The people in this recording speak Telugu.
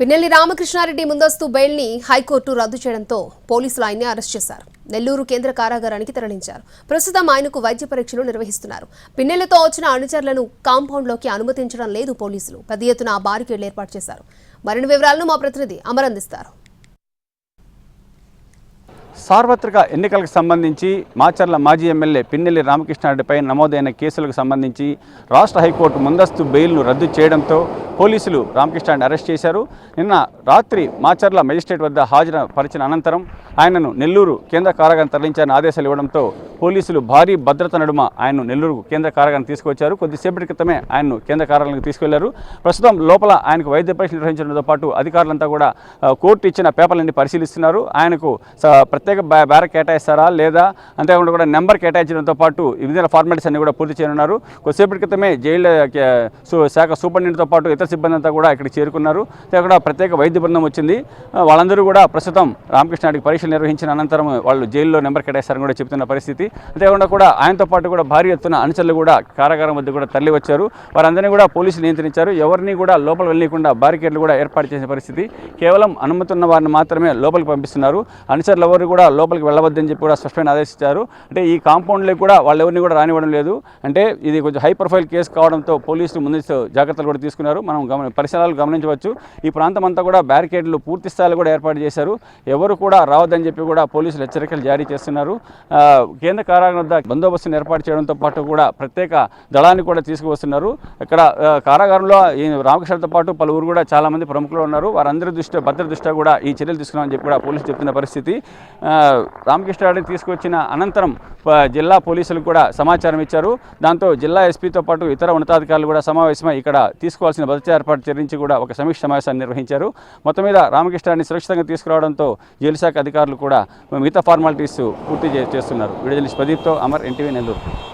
పిన్నెల్లి రామకృష్ణారెడ్డి ముందస్తు బెయిల్ని హైకోర్టు రద్దు చేయడంతో పోలీసులు ఆయన్ని అరెస్ట్ చేశారు. నెల్లూరు కేంద్ర కారాగారానికి తరలించారు. ప్రస్తుతం ఆయనకు వైద్య పరీక్షలు నిర్వహిస్తున్నారు. పిన్నెలతో వచ్చిన అనుచరులను కాంపౌండ్లోకి అనుమతించడం లేదు పోలీసులు. పెద్ద ఎత్తున బారికేడ్లు ఏర్పాటు చేశారు. మరిన్ని వివరాలను మా ప్రతినిధి అమర్ అందిస్తారు. సార్వత్రిక ఎన్నికలకు సంబంధించి మాచర్ల మాజీ ఎమ్మెల్యే పిన్నెల్లి రామకృష్ణారెడ్డిపై నమోదైన కేసులకు సంబంధించి రాష్ట్ర హైకోర్టు ముందస్తు బెయిల్ను రద్దు చేయడంతో పోలీసులు రామకృష్ణారెడ్డి అరెస్ట్ చేశారు. నిన్న రాత్రి మాచర్ల మెజిస్ట్రేట్ వద్ద హాజరుపరిచిన అనంతరం ఆయనను నెల్లూరు కేంద్ర కారాగారం తరలించాలని ఆదేశాలు ఇవ్వడంతో పోలీసులు భారీ భద్రత నడుమ ఆయన్ను నెల్లూరు కేంద్ర కారాగారం తీసుకొచ్చారు కొద్దిసేపటి క్రితమే ఆయన్ను కేంద్ర కారాగారానికి తీసుకెళ్ళారు ప్రస్తుతం లోపల ఆయనకు వైద్య పరీక్ష నిర్వహించడంతో పాటు అధికారులంతా కూడా కోర్టు ఇచ్చిన పేపర్లన్నీ పరిశీలిస్తున్నారు. ఆయనకు స- ప్రత్యేక బ్యా- బ్యారక్ కేటాయిస్తారా? లేదా అంతేకాకుండా కూడా నెంబర్ కేటాయించడంతో పాటు వివిధ ఫార్మాలిటీస్ అన్ని కూడా పూర్తి చేయనున్నారు. కొద్దిసేపటి క్రితమే జైలు కే- శాఖ సూపరింటెండెంట్తో పాటు ఇతర సిబ్బంది అంతా కూడా ఇక్కడికి చేరుకున్నారు. అంతేకాకుండా ప్రత్యేక వైద్య బృందం వచ్చింది. వాళ్ళందరూ కూడా ప్రస్తుతం రామకృష్ణాడికి పరీక్షలు నిర్వహించిన అనంతరం వాళ్ళు జైల్లో నెంబర్ కేటాయిస్తారని కూడా చెప్తున్న పరిస్థితి. అంతేకాకుండా కూడా ఆయనతో పాటు కూడా భారీ ఎత్తున అనుచరులు కూడా కారాగారం వద్ద కూడా తరలి వచ్చారు వారందరినీ కూడా పోలీసులు నియంత్రించారు. ఎవరిని కూడా లోపల వెళ్ళకుండా బారికేడ్లు కూడా ఏర్పాటు చేసిన పరిస్థితి. కేవలం అనుమతి ఉన్న వారిని మాత్రమే లోపలికి పంపిస్తున్నారు. అనుచరులు ఎవరు కూడా కూడా లోపలికి వెళ్ళవద్దని చెప్పి కూడా స్పష్టమైన ఆదేశించారు. అంటే ఈ కాంపౌండ్లో కూడా వాళ్ళు ఎవరిని కూడా రానివ్వడం లేదు. అంటే ఇది కొంచెం హై ప్రొఫైల్ కేసు కావడంతో పోలీసులు ముందు జాగ్రత్తలు కూడా తీసుకున్నారు. మనం గమని పరిసరాలు గమనించవచ్చు. ఈ ప్రాంతం అంతా కూడా బ్యారికేడ్లు పూర్తి స్థాయిలో కూడా ఏర్పాటు చేశారు. ఎవరు కూడా రావద్దని చెప్పి కూడా పోలీసులు హెచ్చరికలు జారీ చేస్తున్నారు. కేంద్ర కారాగారం వద్ద బందోబస్తును ఏర్పాటు చేయడంతో పాటు కూడా ప్రత్యేక దళాన్ని కూడా తీసుకువస్తున్నారు. ఇక్కడ కారాగారంలో ఈ రామకృష్ణతో పాటు పలువురు కూడా చాలా మంది ప్రముఖులు ఉన్నారు. వారందరి దృష్టి భద్రత దృష్ట్యా కూడా ఈ చర్యలు తీసుకున్నామని చెప్పి కూడా పోలీసులు చెప్తున్న పరిస్థితి. రామకృష్ణారెడ్డి తీసుకొచ్చిన అనంతరం ప- జిల్లా పోలీసులు కూడా సమాచారం ఇచ్చారు. దాంతో జిల్లా ఎస్పీతో పాటు ఇతర ఉన్నతాధికారులు కూడా సమావేశమై ఇక్కడ తీసుకోవాల్సిన భద్రతా ఏర్పాటు చర్చించి కూడా ఒక సమీక్ష సమావేశాన్ని నిర్వహించారు. మొత్తం మీద రామకృష్ణారెడ్డిని సురక్షితంగా తీసుకురావడంతో జైలు శాఖ అధికారులు కూడా మిగతా ఫార్మాలిటీస్ పూర్తి చే- చేస్తున్నారు. విడుదల ప్రదీప్తో అమర్ ఎన్టీవీ నెల్లూరు.